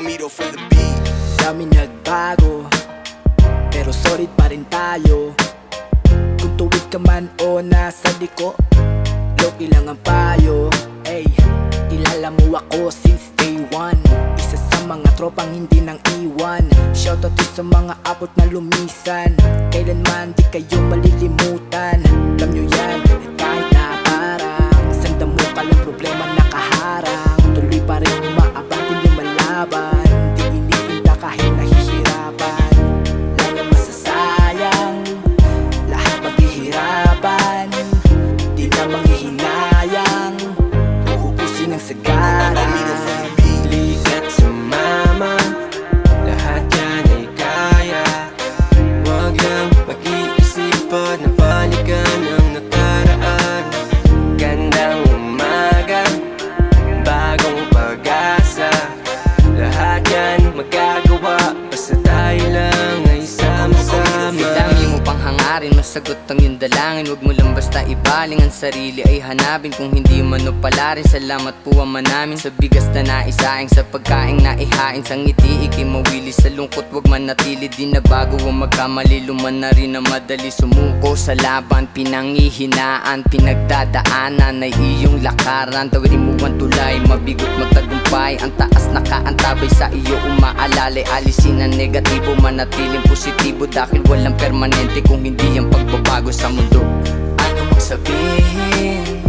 Palomito for the beat. Dami nagbago Pero solid pa rin tayo. Kung tuwid ka man o nasa liko Loki lang ang payo. Ay, kilala mo ako since day one. Isa sa mga tropang hindi nang iwan. Shoutout to sa mga abot na lumisan. Kailanman di kayo malilimutan. Hangarin, masagot ang iyong dalangin. Huwag mo lang basta ibaling ang sarili. Ay hanapin Kung hindi man o pala rin, salamat po ang manamin Sa bigas na naisaing, sa pagkaing naihain Sa ngiti, ikimawili sa lungkot. Huwag manatili, di na bago ang magkamali. Luman na rin na madali. Sumuko sa laban Pinangihinaan, pinagdadaanan Ay iyong lakaran, tawirin mo ang tulay Mabigot magtagumpay, ang taas nakaantabay sa iyo Umaalalay, alisin ang negatibo Manatiling positibo. Dahil walang permanente Kung hindi ang pagbabago sa mundo. Ano mang sabihin